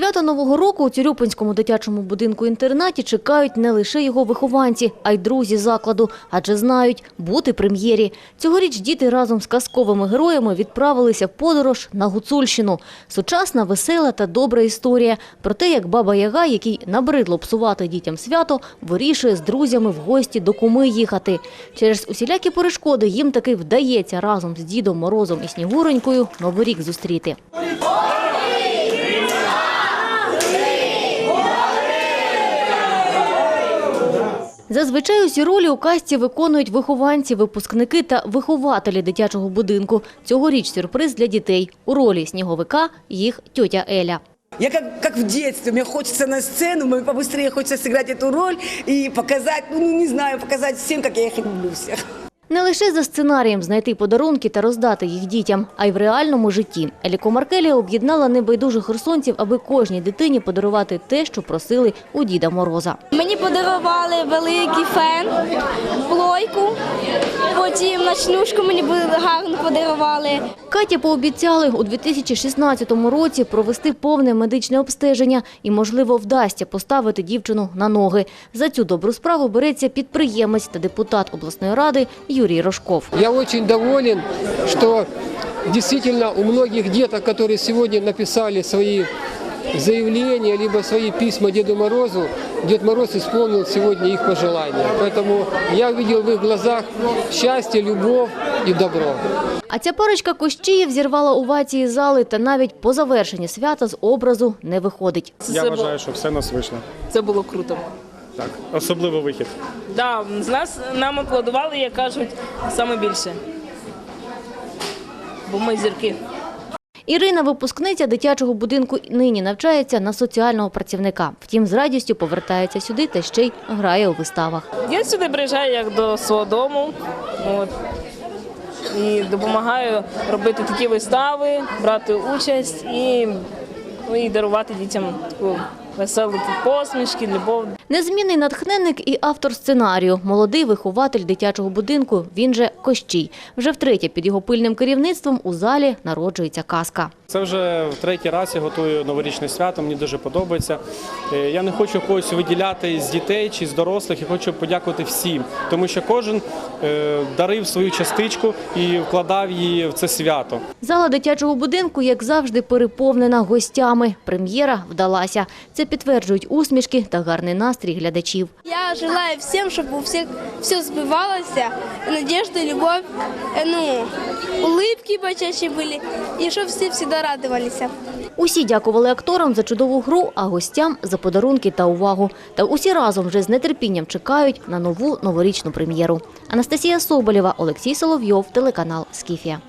Свято Нового року у Цюрюпинському дитячому будинку-інтернаті чекають не лише його вихованці, а й друзі закладу, адже знають – бути прем'єрі. Цьогоріч діти разом з казковими героями відправилися в подорож на Гуцульщину. Сучасна, весела та добра історія про те, як Баба Яга, який набридло псувати дітям свято, вирішує з друзями в гості до куми їхати. Через усілякі перешкоди їм таки вдається разом з Дідом Морозом і Снігуронькою Новий рік зустріти. Зазвичай усі ролі у касті виконують вихованці, випускники та вихователі дитячого будинку. Цьогоріч сюрприз для дітей. У ролі сніговика їх тьотя Еля. Я как, как в детстве, мне хочется на сцену, мне побыстрее хочется сыграть эту роль и показать, ну, ну, не знаю, показать всем, как я их люблю всех. Не лише за сценарієм знайти подарунки та роздати їх дітям, а й в реальному житті. Еліко Маркелія об'єднала небайдужих херсонців, аби кожній дитині подарувати те, що просили у Діда Мороза. Мені подарували великий фен, плойку, потім ночнушку мені були гарно подарували. Катя пообіцяли у 2016 році провести повне медичне обстеження і, можливо, вдасться поставити дівчину на ноги. За цю добру справу береться підприємець та депутат обласної ради Юрій Рожков. Я очень доволен, что действительно у многих деток, которые сегодня написали свои заявления, либо свои письма Деду Морозу, Дед Мороз исполнил сегодня их пожелания. Поэтому я увидел в их глазах счастье, любовь и добро. А ця парочка Кощіїв зірвала овації зали та навіть по завершенні свята з образу не виходить. Я вважаю, що все нас вийшло. Це було круто. Так, особливо вихід. Да, з нас нам аплодували, як кажуть, саме більше. Бо ми зірки. Ірина, випускниця дитячого будинку, нині навчається на соціального працівника. Втім, з радістю повертається сюди та ще й грає у виставах. Я сюди приїжджаю як до свого дому. І допомагаю робити такі вистави, брати участь і, ну, і дарувати дітям таку веселу посмішки, любов. Незмінний натхненник і автор сценарію, молодий вихователь дитячого будинку, він же Кощій. Вже втретє під його пильним керівництвом у залі народжується казка. Це вже в третій раз я готую новорічне свято. Мені дуже подобається. Е, Я не хочу когось виділяти з дітей чи з дорослих. Я хочу подякувати всім, тому що кожен е, дарив свою частичку і вкладав її в це свято. Зала дитячого будинку, як завжди, переповнена гостями. Прем'єра вдалася. Це підтверджують усмішки та гарний настрій глядачів. Я желаю всім, щоб у всіх все збивалося, надежда, любов, е, ну, улыбки почаще були, і щоб всі завжди радувалися. Усі дякували акторам за чудову гру, а гостям за подарунки та увагу. Та усі разом вже з нетерпінням чекають на нову новорічну прем'єру. Анастасія Соболєва, Олексій Соловйов, телеканал Скіфія.